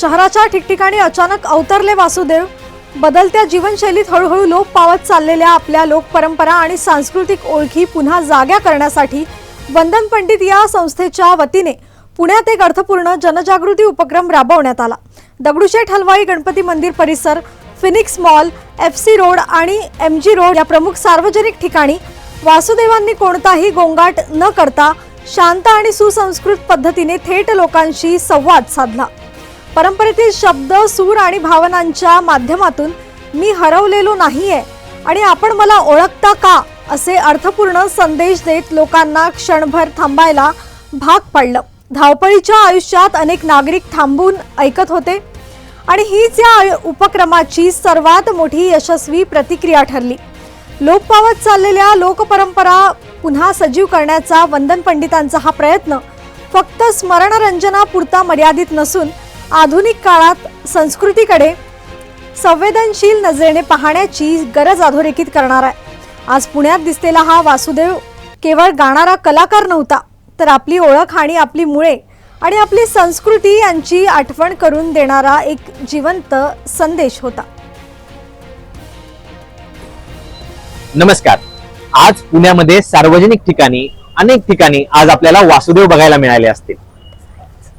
शहराच्या ठिकठिकाणी अचानक अवतरले वासुदेव. बदलत्या जीवनशैलीत हळूहळू लोप पावत चाललेल्या आपल्या लोकपरंपरा आणि सांस्कृतिक ओळखी पुन्हा जाग्या करण्यासाठी वंदन पंडित या संस्थेच्या वतीने पुण्यात एक अर्थपूर्ण जनजागृती उपक्रम राबवण्यात आला. दगडूशेठ हलवाई गणपती मंदिर परिसर Phoenix mall F C road आणि एम जी रोड या प्रमुख सार्वजनिक ठिकाणी वासुदेवांनी कोणताही गोंगाट न करता शांत आणि सुसंस्कृत पद्धतीने थेट लोकांशी संवाद साधला. परंपरेतील शब्द सूर आणि भावनांच्या माध्यमातून मी हरवलेलो नाहीये. आणि आपण मला ओळखता का? असे अर्थपूर्ण संदेश देत लोकांना क्षणभर थांबायला भाग पाडलं. धावपळीच्या आयुष्यात अनेक नागरिक थांबून ऐकत होते. आणि हीच या उपक्रमाची सर्वात मोठी यशस्वी प्रतिक्रिया ठरली. लोप पावत चाललेल्या लोकपरंपरा पुन्हा सजीव करण्याचा वंदन पंडितांचा हा प्रयत्न फक्त स्मरणरंजनापुरता मर्यादित नसून आधुनिक काळात संस्कृतीकडे संवेदनशील नजरेने पाहण्याची गरज अधोरेखित करणार आहे. आज पुण्यात दिसलेला हा वासुदेव केवळ गाणारा कलाकार नव्हता तर आपली ओळख आणि आपली मुळे आणि आपली संस्कृती यांची आठवण करून देणारा एक जिवंत संदेश होता. नमस्कार. आज पुण्यामध्ये सार्वजनिक ठिकाणी अनेक ठिकाणी आज आपल्याला वासुदेव बघायला मिळाले असतील.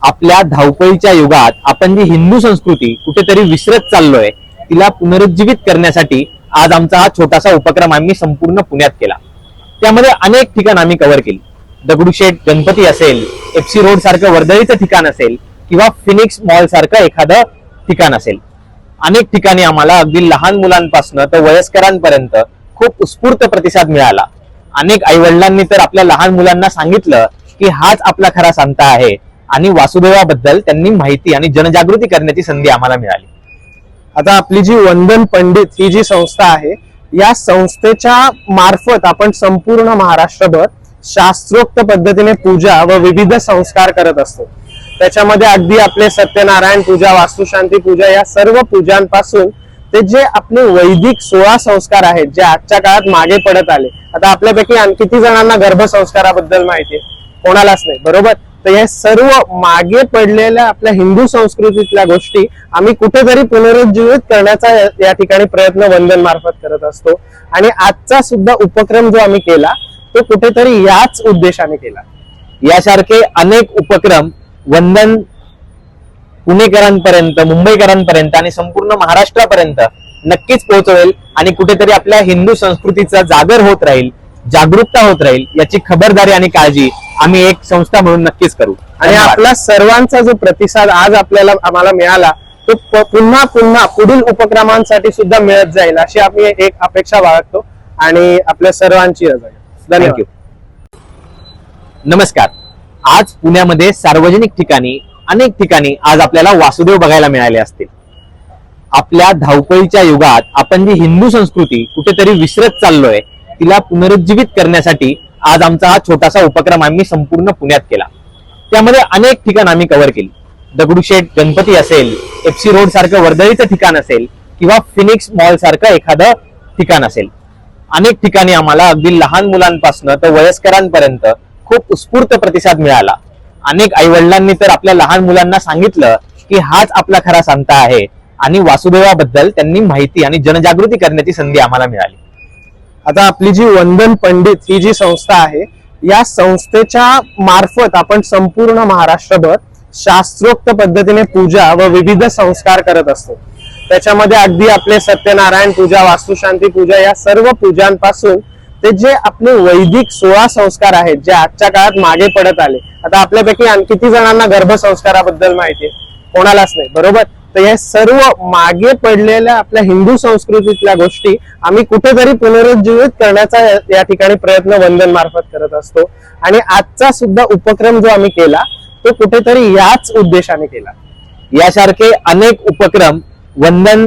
आपल्या धावपळीच्या युगात आपण जी हिंदू संस्कृती कुठेतरी विसरत चाललोय तिला पुनरुज्जीवित करण्यासाठी आज आमचा हा छोटासा उपक्रम आम्ही संपूर्ण पुण्यात केला. त्यामध्ये अनेक ठिकाण आम्ही कव्हर केली. दगडूशेठ गणपती असेल एफसी रोड सारखं वर्दळीचं ठिकाण असेल किंवा फिनिक्स मॉल सारखं एखादं ठिकाण असेल. अनेक ठिकाणी आम्हाला अगदी लहान मुलांपासून तर वयस्करांपर्यंत खूप उत्स्फूर्त प्रतिसाद मिळाला. अनेक आई वडिलांनी तर आपल्या लहान मुलांना सांगितलं की हाच आपला खरा सांता आहे. आणि वासुदेवाबद्दल त्यांनी माहिती आणि जनजागृती करण्याची संधी आम्हाला मिळाली. आता आपली जी वंदन पंडित ही जी संस्था आहे या संस्थेच्या मार्फत आपण संपूर्ण महाराष्ट्रभर शास्त्रोक्त पद्धतीने पूजा व विविध संस्कार करत असतो. त्याच्यामध्ये अगदी आपले सत्यनारायण पूजा वास्तुशांती पूजा या सर्व पूजांपासून ते जे आपले वैदिक सोळा संस्कार आहेत जे आजच्या काळात मागे पडत आले. आता आपल्यापैकी किती जणांना गर्भसंस्काराबद्दल माहिती आहे? कोणालाच नाही बरोबर? तर या सर्व मागे पडलेल्या आपल्या हिंदू संस्कृतीतल्या गोष्टी आम्ही कुठेतरी पुनरुज्जीवित करण्याचा या- या ठिकाणी प्रयत्न वंदन मार्फत करत असतो. आणि आजचा सुद्धा उपक्रम जो आम्ही केला तो कुठेतरी याच उद्देशाने केला. यासारखे अनेक उपक्रम वंदन पुणेकरांपर्यंत मुंबईकरांपर्यंत आणि संपूर्ण महाराष्ट्रापर्यंत नक्कीच पोहोचवेल आणि कुठेतरी आपल्या हिंदू संस्कृतीचा जागर होत राहील. जागरूकता होत राहील याची खबरदारी आणि काळजी आम्ही एक संस्था म्हणून नक्कीच करू. आणि. आपला सर्वांचा जो प्रतिसाद आज आपल्याला आम्हाला मिळाला तो पुन्हा पुन्हा पुढील उपक्रमांसाठी सुद्धा मिळत जाईल अशी आम्ही एक अपेक्षा बाळगतो आणि आपल्या सर्वांची रजा. धन्यवाद. थँक्यू नमस्कार. आज पुण्यामध्ये सार्वजनिक ठिकाणी अनेक ठिकाणी आज आपल्याला वासुदेव बघायला मिळाले असतील. आपल्या धावपळीच्या युगात आपण जी हिंदू संस्कृती कुठेतरी विसरत चाललोय तिला पुनरुज्जीवित करण्यासाठी आज आमचा हा छोटासा उपक्रम आम्ही संपूर्ण पुण्यात केला. त्यामध्ये अनेक ठिकाण आम्ही कव्हर केली. दगडूशेठ गणपती असेल एफसी रोड सारखं वर्दळीचं ठिकाण असेल किंवा फिनिक्स मॉल सारखं एखादं ठिकाण असेल. अनेक ठिकाणी आम्हाला अगदी लहान मुलांपासून तर वयस्करांपर्यंत खूप उत्स्फूर्त प्रतिसाद मिळाला. अनेक आई वडिलांनी तर आपल्या लहान मुलांना सांगितलं की हाच आपला खरा सांता आहे आणि वासुदेवाबद्दल त्यांनी माहिती आणि जनजागृती करण्याची संधी आम्हाला मिळाली. आता आपली जी वंदन पंडित ही जी संस्था आहे या संस्थेच्या मार्फत आपण संपूर्ण महाराष्ट्रभर शास्त्रोक्त पद्धतीने पूजा व विविध संस्कार करत असतो. त्याच्यामध्ये अगदी आपले सत्यनारायण पूजा वास्तुशांती पूजा या सर्व पूजांपासून ते जे आपले वैदिक सोळा संस्कार आहेत जे आजच्या काळात मागे पडत आले. आता आपल्यापैकी किती जणांना गर्भसंस्काराबद्दल माहिती आहे? कोणालाच नाही. बरोबर? तर या सर्व मागे पडलेल्या आपल्या हिंदू संस्कृतीतल्या गोष्टी आम्ही कुठेतरी पुनरुज्जीवित करण्याचा या- या ठिकाणी प्रयत्न वंदन मार्फत करत असतो. आणि आजचा सुद्धा उपक्रम जो आम्ही केला तो कुठेतरी याच उद्देशाने केला. यासारखे अनेक उपक्रम वंदन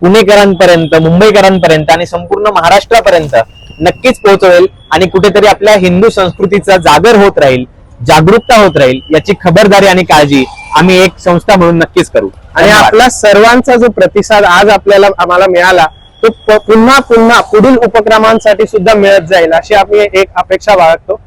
पुणेकरांपर्यंत मुंबईकरांपर्यंत आणि संपूर्ण महाराष्ट्रापर्यंत नक्कीच पोहोचवेल आणि कुठेतरी आपल्या हिंदू संस्कृतीचा जागर होत राहील जागरूकता होत राहील याची खबरदारी आणि काळजी आम्ही एक संस्था म्हणून नक्कीच करू आणि. आपला सर्वांचा जो प्रतिसाद आज आपल्याला आम्हाला मिळाला तो पुन्हा पुन्हा पुढील उपक्रमांसाठी सुद्धा मिळत जाईल अशी आम्ही एक अपेक्षा बाळगतो